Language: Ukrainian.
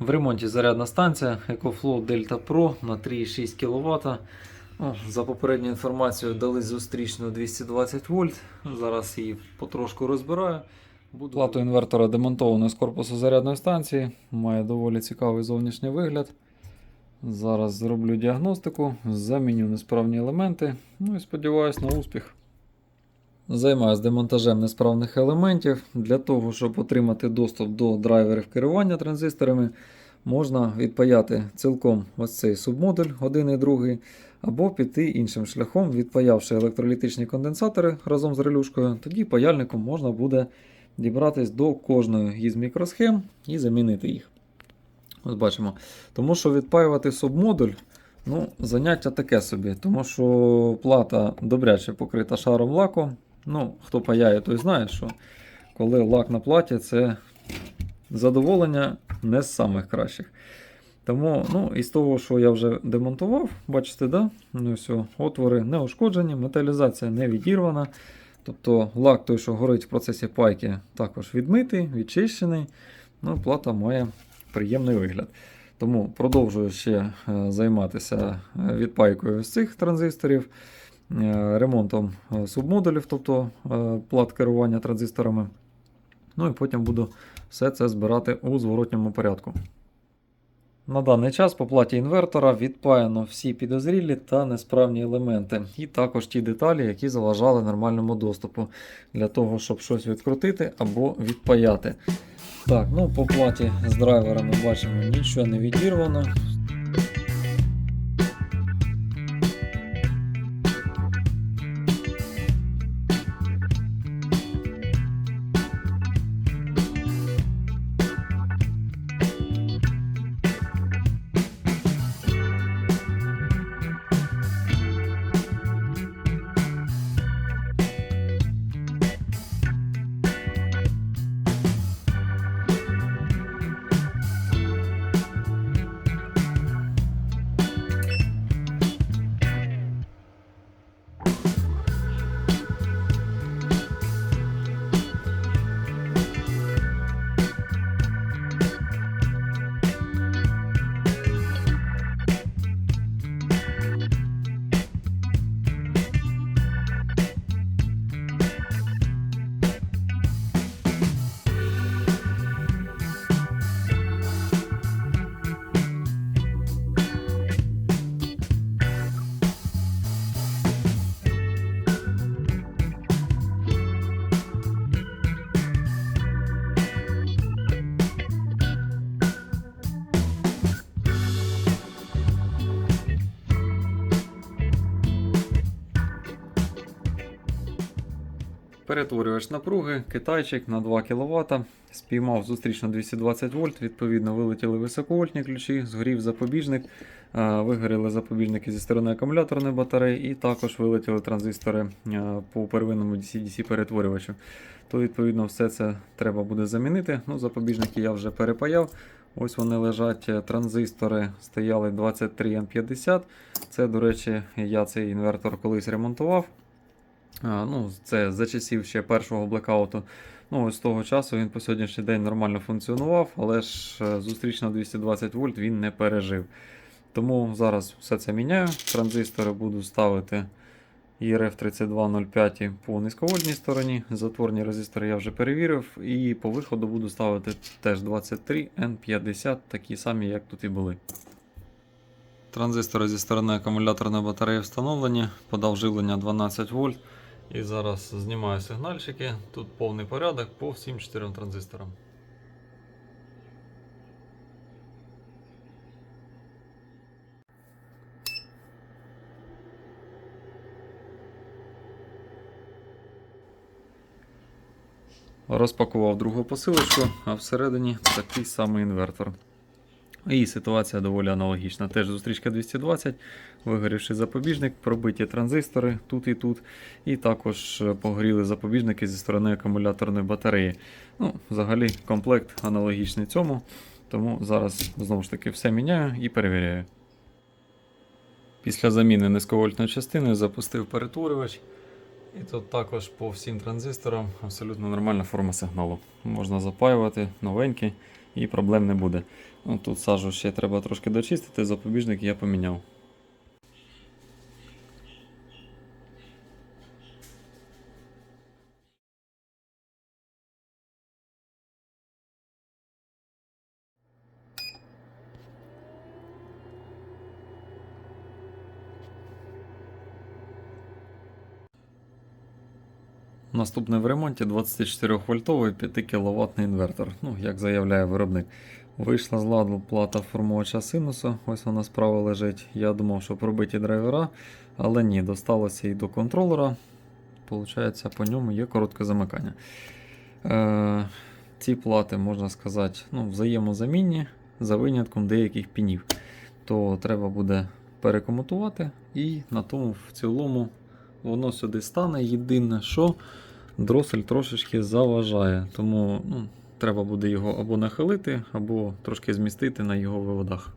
В ремонті зарядна станція EcoFlow Delta Pro на 3,6 кВт. Ну, за попередньою інформацією дали зустрічну 220 вольт. Зараз її потрошку розбираю. Буду... Плату інвертора демонтовано з корпусу зарядної станції. Має доволі цікавий зовнішній вигляд. Зараз зроблю діагностику, заміню несправні елементи. Ну і сподіваюся на успіх. Займаюся демонтажем несправних елементів. Для того, щоб отримати доступ до драйверів керування транзисторами, можна відпаяти цілком ось цей субмодуль, один і другий, або піти іншим шляхом, відпаявши електролітичні конденсатори разом з релюшкою, тоді паяльником можна буде дібратись до кожної із мікросхем і замінити їх. Ось бачимо. Тому що відпаювати субмодуль ну, заняття таке собі, тому що плата добряче покрита шаром лаку. Ну, хто паяє, той знає, що коли лак на платі, це задоволення не з самих кращих. Тому, ну, із того, що я вже демонтував, бачите, да? ну, все, отвори не ушкоджені, металізація не відірвана. Тобто лак, той, що горить в процесі пайки, також відмитий, відчищений. Ну, плата має приємний вигляд. Тому продовжую ще е, займатися е, відпайкою з цих транзисторів, ремонтом е, субмодулів, тобто е, плат керування транзисторами. Ну і потім буду все це збирати у зворотньому порядку. На даний час по платі інвертора відпаяно всі підозрілі та несправні елементи, і також ті деталі, які заважали нормальному доступу, для того, щоб щось відкрутити або відпаяти. Так, ну по платі з драйверами бачимо, нічого не відірвано. Перетворювач напруги, китайчик на 2 кВт. Спіймав зустрічно 220 вольт, відповідно, вилетіли високовольтні ключі, згорів запобіжник, е, вигоріли запобіжники зі сторони акумуляторної батареї, і також вилетіли транзистори е, по первинному DC-DC перетворювачу. То, відповідно, все це треба буде замінити. Ну, Запобіжники я вже перепаяв. Ось вони лежать. е, Транзистори стояли 23N50. Це, до речі, я цей інвертор колись ремонтував. Ну, це за часів ще першого блекауту. Ну, з того часу він по сьогоднішній день нормально функціонував, але ж е, зустрічно 220 вольт він не пережив. Тому зараз все це міняю. Транзистори буду ставити ERF 3205 по низьковольтній стороні. Затворні резистори я вже перевірив. І по виходу буду ставити теж 23N50, такі самі, як тут і були. Транзистори зі сторони акумуляторної батареї встановлені, подав живлення 12 вольт. І зараз знімаю сигнальчики. Тут повний порядок по всім 4 транзисторам. Розпакував другу посилочку, а всередині такий самий інвертор. І ситуація доволі аналогічна. Теж зустрічка 220, вигорівши запобіжник, пробиті транзистори тут і тут. І також е, погоріли запобіжники зі сторони акумуляторної батареї. Ну, Взагалі комплект аналогічний цьому. Тому зараз знову ж таки все міняю і перевіряю. Після заміни низьковольтної частини запустив перетворювач. І тут також по всім транзисторам абсолютно нормальна форма сигналу. Можна запаювати новенький і проблем не буде. Ну, тут сажу ще треба трошки дочистити, запобіжник я поміняв. Наступне в ремонті 24 вольтовий 5 кВт інвертор. Ну, як заявляє виробник. Вийшла з ладу плата формувача синусу, ось вона справа лежить. Я думав, що пробиті драйвера, але ні, досталося і до контролера. Получається, по ньому є коротке замикання. Е, ці плати, можна сказати, ну, взаємозамінні за винятком деяких пінів. То треба буде перекомутувати, і на тому в цілому воно сюди стане. Єдине, що дросель трошечки заважає, тому ну, треба буде його або нахилити, або трошки змістити на його виводах.